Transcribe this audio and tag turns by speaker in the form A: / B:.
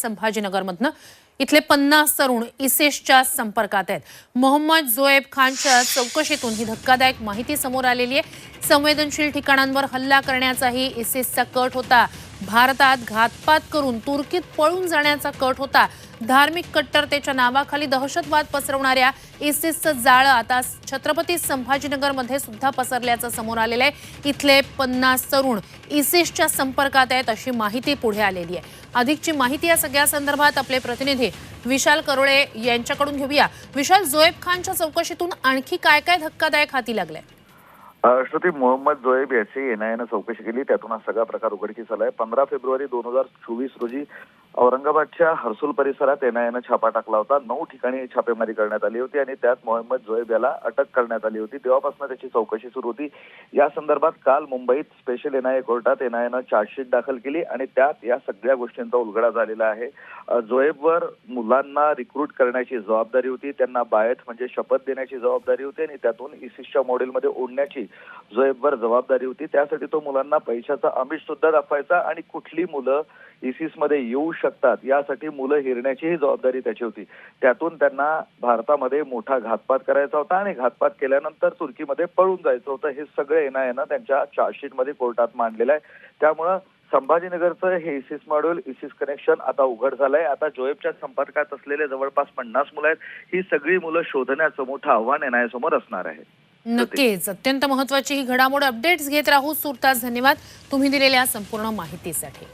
A: संभाजीनगरमधनं. इथले पन्नास तरुण इसेसच्या संपर्कात आहेत. मोहम्मद जोएब खानच्या चौकशीतून ही धक्कादायक माहिती समोर आलेली आहे. संवेदनशील ठिकाणांवर हल्ला करण्याचाही इसेसचा कट होता. भारतात घातपात करून तुर्कीत पळून जाण्याचा कट होता. धार्मिक कट्टरतेच्या नावाखाली दहशतवाद पसरवणाऱ्या इसिसचं जाळं आता छत्रपती संभाजीनगरमध्ये सुद्धा पसरल्याचं समोर आलेलं आहे. इथले पन्नास तरुण इसिसच्या संपर्कात आहेत अशी माहिती पुढे आलेली आहे. अधिकची माहिती या सगळ्या संदर्भात आपले प्रतिनिधी विशाल करोळे यांच्याकडून घेऊया. विशाल जोएब खानच्या चौकशीतून आणखी काय काय धक्कादायक हाती
B: लागलाय? श्रुती मोहम्मद जोएब याची एनआयएनं चौकशी केली. त्यातून हा सगळा प्रकार उघडकीस आलाय. पंधरा फेब्रुवारी दोन हजार चोवीस रोजी औरंगाबादच्या हर्सुल परिसरात एनआयएनं छापा टाकला होता. नऊ ठिकाणी छापेमारी करण्यात आली होती आणि त्यात मोहम्मद जोएब याला अटक करण्यात आली होती. तेव्हापासून त्याची चौकशी सुरू होती. या संदर्भात काल मुंबईत स्पेशल एनआयए कोर्टात एनआयएनं चार्जशीट दाखल केली आणि त्यात या सगळ्या गोष्टींचा उलगडा झालेला आहे. जोएबवर मुलांना रिक्रूट करण्याची जबाबदारी होती. त्यांना बायत म्हणजे शपथ देण्याची जबाबदारी होती आणि त्यातून इसिसच्या मॉडेलमध्ये ओढण्याची जोएबवर जबाबदारी होती. त्यासाठी तो मुलांना पैशाचा आमिष सुद्धा दाखवायचा आणि कुठली मुलं इसिसमध्ये येऊ शकतात. यासाठी मुलं हिरण्याचीही जबाबदारी त्याची होती. त्यातून त्यांना भारतामध्ये मोठा घातपात करायचा होता आणि घातपात केल्यानंतर तुर्कीमध्ये पळून जायचं होतं. हे सगळं येणं येणं त्यांच्या चार्जशीटमध्ये कोर्टात मांडलेलं आहे. त्यामुळं संभाजीनगरचं हे इसिस मॉड्यूल इसिस कनेक्शन आता उघड झालंय. आता जोएबच्या संपर्कात असलेले जवळपास पन्नास मुलं आहेत. ही सगळी मुलं शोधण्याचं मोठं आव्हान एनआयएसमोर असणार आहे.
A: नक्कीच. अत्यंत महत्वाची ही घडामोड अपडेट्स घेत राहू. सुरतास धन्यवाद. तुम्ही दिलेल्या संपूर्ण माहितीसाठी.